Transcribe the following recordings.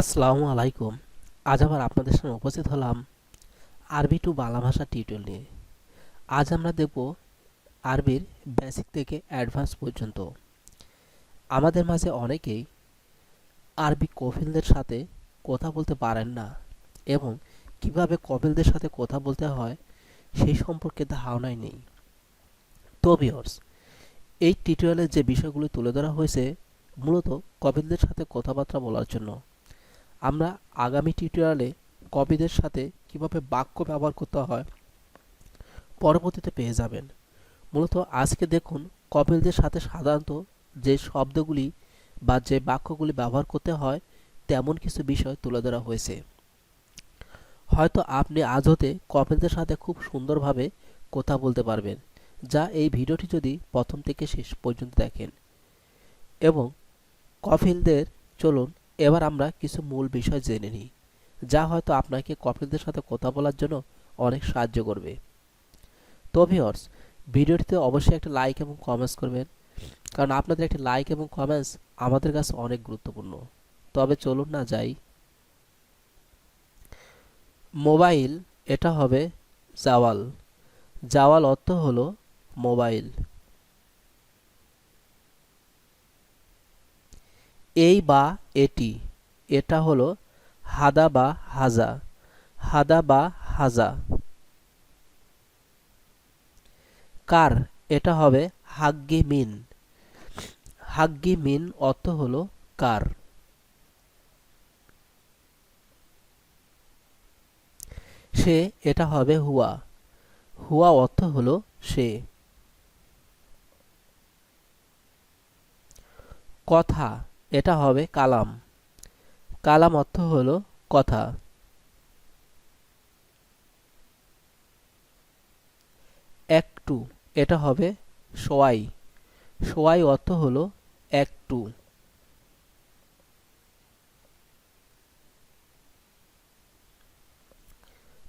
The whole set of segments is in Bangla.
আসসালামু আলাইকুম। আজ আবার আপনাদের সামনে উপস্থিত হলাম আরবি টু বাংলা ভাষা টিউটোরিয়াল নিয়ে। আজ আমরা দেখব আরবির বেসিক থেকে অ্যাডভান্স পর্যন্ত। আমাদের মাঝে অনেকেই আরবি কফিলদের সাথে কথা বলতে পারেন না এবং কীভাবে কফিলদের সাথে কথা বলতে হয় সেই সম্পর্কে ধারণাই নেই। তো ভিউয়ার্স এই টিউটোরিয়ালে যে বিষয়গুলি তুলে ধরা হয়েছে, মূলত কপিলদের সাথে কথাবার্তা বলার জন্য। আমরা আগামী টিউটোরিয়ালে কবিদের সাথে কীভাবে বাক্য ব্যবহার করতে হয় পরবর্তীতে পেয়ে যাবেন। মূলত আজকে দেখুন কপিলদের সাথে সাধারণত যে শব্দগুলি বা যে বাক্যগুলি ব্যবহার করতে হয় তেমন কিছু বিষয় তুলে ধরা হয়েছে। হয়তো আপনি আজ হতে কপিলদের সাথে খুব সুন্দরভাবে কথা বলতে পারবেন, যা এই ভিডিওটি যদি প্রথম থেকে শেষ পর্যন্ত দেখেন। এবং কফিলদের চলুন এবার আমরা কিছু মূল বিষয় জেনে নিই, যা হয়তো আপনাকে কপিলদের সাথে কথা বলার জন্য অনেক সাহায্য করবে। তো ভিওর্স ভিডিওটিতে অবশ্যই একটা লাইক এবং কমেন্টস করবেন, কারণ আপনাদের একটি লাইক এবং কমেন্টস আমাদের কাছে অনেক গুরুত্বপূর্ণ। তবে চলুন না যাই। মোবাইল, এটা হবে জাওয়াল। জাওয়াল অর্থ হলো মোবাইল। এই বা এটি, এটা হলো হাদা বা হাজা, হাদা বা হাজা। কার, এটা হবে হাগ্গি মিন। হাগ্গি মিন অর্থ হলো কার। সে, এটা হবে হুয়া। হুয়া অর্থ হলো সে। কথা এটা হবে কালাম। কালাম অর্থ হল কথা। একটু, এটা হবে সোয়াই। সোয়াই অর্থ হলো একটু।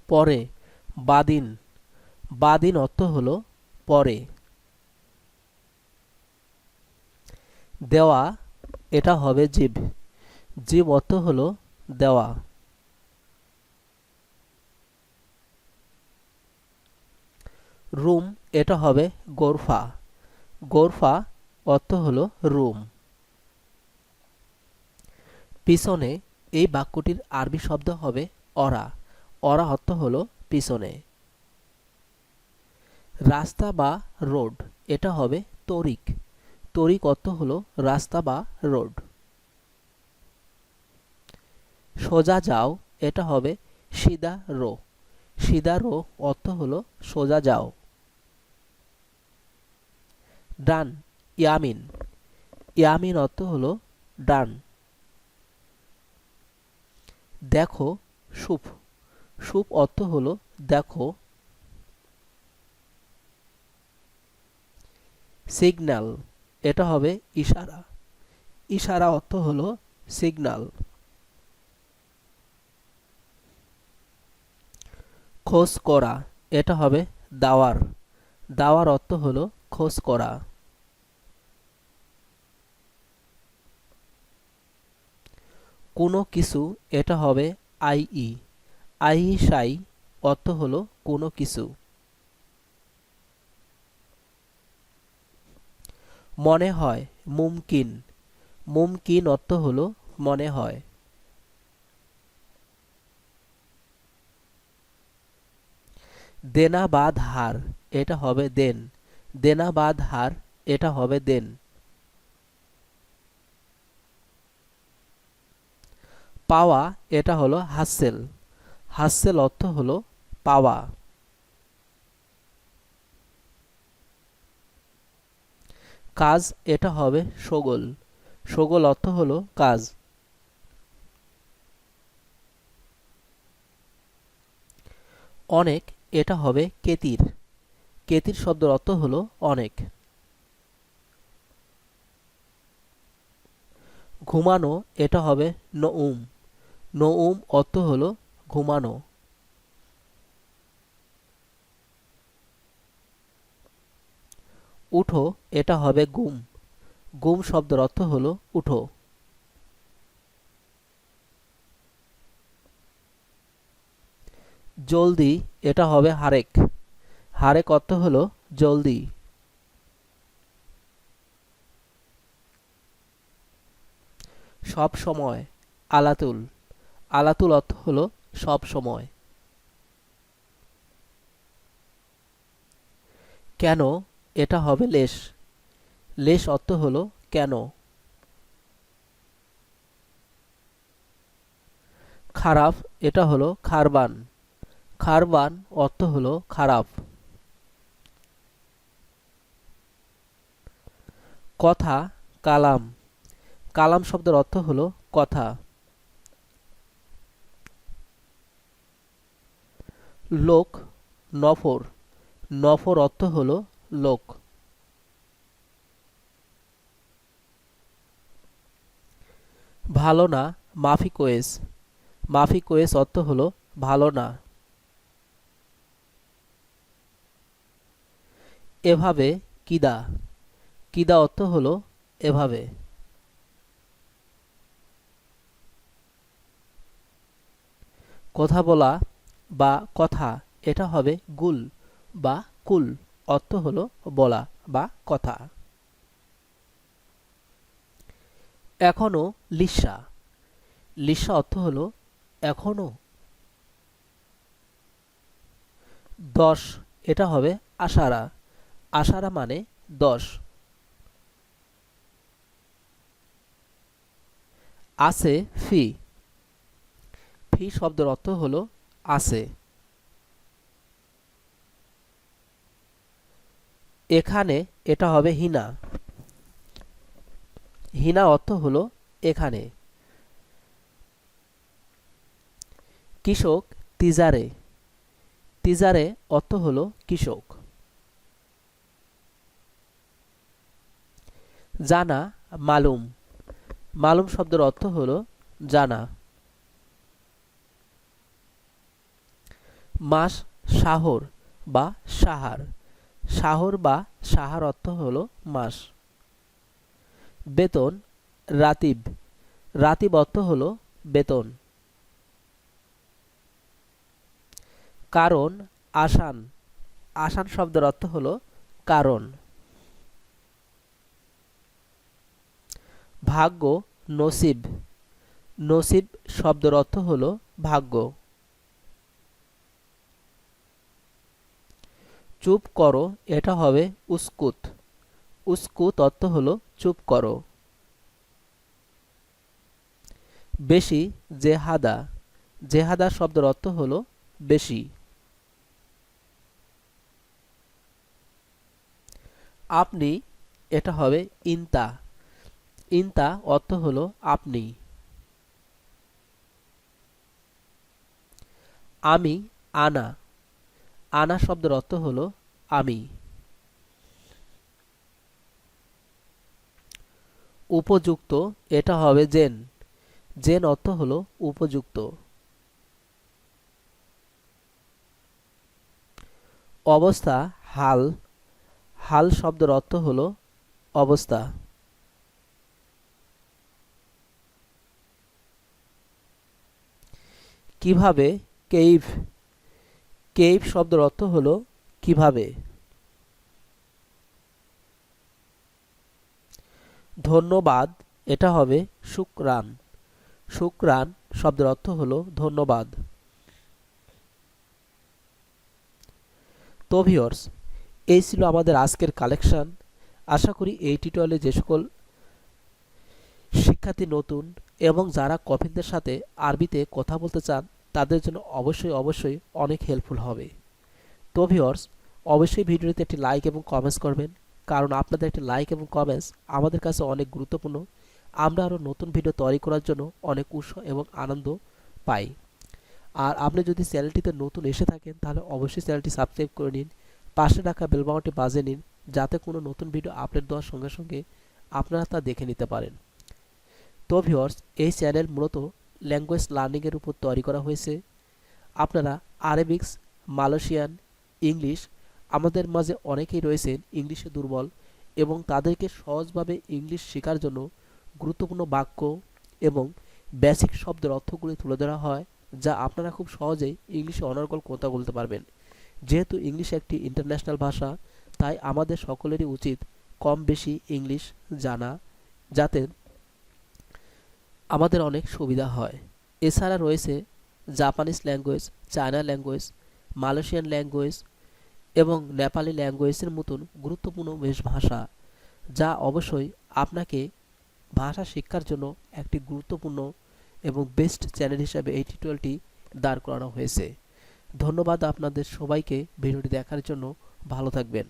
পরে, বাদিন। বাদিন অর্থ হল পরে। দেওয়া এটা হবে জীব। জীব অর্থ হলো দেওয়া। রুম, এটা হবে গোরফা। গোরফা অর্থ হলো রুম। পিছনে এই বাক্যটির আরবি শব্দ হবে অরা। অরা অর্থ হলো পিছনে। রাস্তা বা রোড, এটা হবে তরিক। তরিক অর্থ হল রাস্তা বা রোড। সোজা যাও, এটা হবে সিদা রো। সিদা রো অর্থ হল সোজা যাও। ডান, ইয়ামিন। ইয়ামিন অর্থ হল ডান। দেখো সুপ সুপ অর্থ হল দেখো। সিগন্যাল। এটা হবে ইশারা। ইশারা অর্থ হলো সিগন্যাল খোঁজ করা, এটা হবে দাওয়ার। দাওয়ার অর্থ হলো খোঁজ করা। কোনো কিছু, এটা হবে আইই আই সাই অর্থ হলো কোনো কিছু। মনে হয়, মুমকিন। মুমকিন অর্থ হলো, মনে হয়। দেনা বা ধার এটা হবে দেন। দেনা বা ধার এটা হবে দেন। পাওয়া, এটা হলো হাসেল। হাসেল অর্থ হলো পাওয়া। কাজ, এটা হবে সগোল। সগোল অর্থ হলো কাজ। অনেক, এটা হবে কেতির। কেতির শব্দের অর্থ হলো অনেক। ঘুমানো, এটা হবে নউম। নউম অর্থ হলো ঘুমানো। উঠো, এটা হবে গুম। গুম শব্দের অর্থ হলো উঠো। জলদি, এটা হবে হারেক। হারেক অর্থ হলো জলদি। সব সময়, আলাতুল। আলাতুল অর্থ হলো সব সময়। কেন? এটা হবে লেশ। লেশ অর্থ হলো কেন? খারাপ, এটা হলো খারবান। খারবান অর্থ হলো খারাপ। কথা, কালাম। কালাম শব্দের অর্থ হলো কথা। লোক, নফর। নফর অর্থ হলো লোক। ভালো না, মাফি কোয়েস। মাফি কোয়েস অর্থ হলো ভালো না। এভাবে কিদা। কিদা অর্থ হলো এভাবে। কথা বলা বা কথা, এটা হবে গুল বা কুল। অর্থ হলো বলা বা কথা। এখনও লিসা। লিসা অর্থ হলো এখনও। দশ, এটা হবে আশারা। আশারা মানে দশ। আছে ফি। ফি শব্দের অর্থ হলো আছে এখানে এটা হবে হিনা। হিনা অর্থ হলো এখানে। কৃষক তিজারে। তিজারে অর্থ হলো কৃষক। জানা, মালুম। মালুম শব্দের অর্থ হলো জানা। মাস, শাহর বা সাহার। শাহর বা সাহার অর্থ হলো মাস। বেতন, রাতিব। রাতিব অর্থ হলো বেতন। কারণ, আসান। আসান শব্দের অর্থ হলো কারণ। ভাগ্য, নসিব। নসিব শব্দের অর্থ হলো ভাগ্য। চুপ করো, এটা হবে উস্কুত। উস্কুত অর্থ হলো চুপ করো। বেশি, জেহাদা। জেহাদা শব্দের অর্থ হলো বেশি। আপনি, এটা হবে ইনতা। ইনতা অর্থ হলো আপনি। আমি, আনা। আনা শব্দের অর্থ হলো আমি। উপযুক্ত, এটা হবে জেন। জেন অর্থ হলো উপযুক্ত। অবস্থা, হাল। হাল শব্দের অর্থ হলো অবস্থা। কীভাবে? কেইভ। কেইভ শব্দের অর্থ হলো কীভাবে? ধন্যবাদ, এটা হবে শুক্রান। শুক্রান শব্দের অর্থ হলো ধন্যবাদ। তো এই ছিল আমাদের আজকের কালেকশন। আশা করি এই টিউটোরিয়ালে যে সকল শিক্ষার্থী নতুন এবং যারা কফিনদের সাথে আরবিতে কথা বলতে চান তাদের জন্য অবশ্যই অবশ্যই অনেক হেল্পফুল হবে। তো ভিওর্স অবশ্যই ভিডিওতে একটি লাইক এবং কমেন্টস করবেন, কারণ আপনাদের একটি লাইক এবং কমেন্টস আমাদের কাছে অনেক গুরুত্বপূর্ণ। আমরা আরও নতুন ভিডিও তৈরি করার জন্য অনেক উৎসাহ এবং আনন্দ পাই। আর আপনি যদি চ্যানেলটিতে নতুন এসে থাকেন, তাহলে অবশ্যই চ্যানেলটি সাবস্ক্রাইব করে নিন, পাশে রাখা বেলবাউটি বাজে নিন, যাতে কোনো নতুন ভিডিও আপলোড দেওয়ার সঙ্গে সঙ্গে আপনারা তা দেখে নিতে পারেন। তো ভিওর্স এই চ্যানেল মূলত ল্যাঙ্গুয়েজ লার্নিংয়ের উপর তৈরি করা হয়েছে। আপনারা আরবিক্স মালয়েশিয়ান ইংলিশ আমাদের মাঝে অনেকেই রয়েছেন ইংলিশে দুর্বল এবং তাদেরকে সহজভাবে ইংলিশ শেখার জন্য গুরুত্বপূর্ণ বাক্য এবং বেসিক শব্দের অর্থগুলি তুলে ধরা হয়, যা আপনারা খুব সহজেই ইংলিশে অনর্গল কথা বলতে পারবেন। যেহেতু ইংলিশ একটি ইন্টারন্যাশনাল ভাষা, তাই আমাদের সকলেরই উচিত কম বেশি ইংলিশ জানা, যাতে আমাদের অনেক সুবিধা হয়। এছাড়া রয়েছে Japanese language China language Malaysian language এবং নেপালি ল্যাঙ্গুয়েজের মতন গুরুত্বপূর্ণ বেশ ভাষা, যা অবশ্যই আপনাকে ভাষা শিক্ষার জন্য একটি গুরুত্বপূর্ণ এবং বেস্ট চ্যানেল হিসাবে এই টিউটোরিয়ালটি দাঁড় করানো হয়েছে। ধন্যবাদ আপনাদের সবাইকে ভিডিওটি দেখার জন্য। ভালো থাকবেন।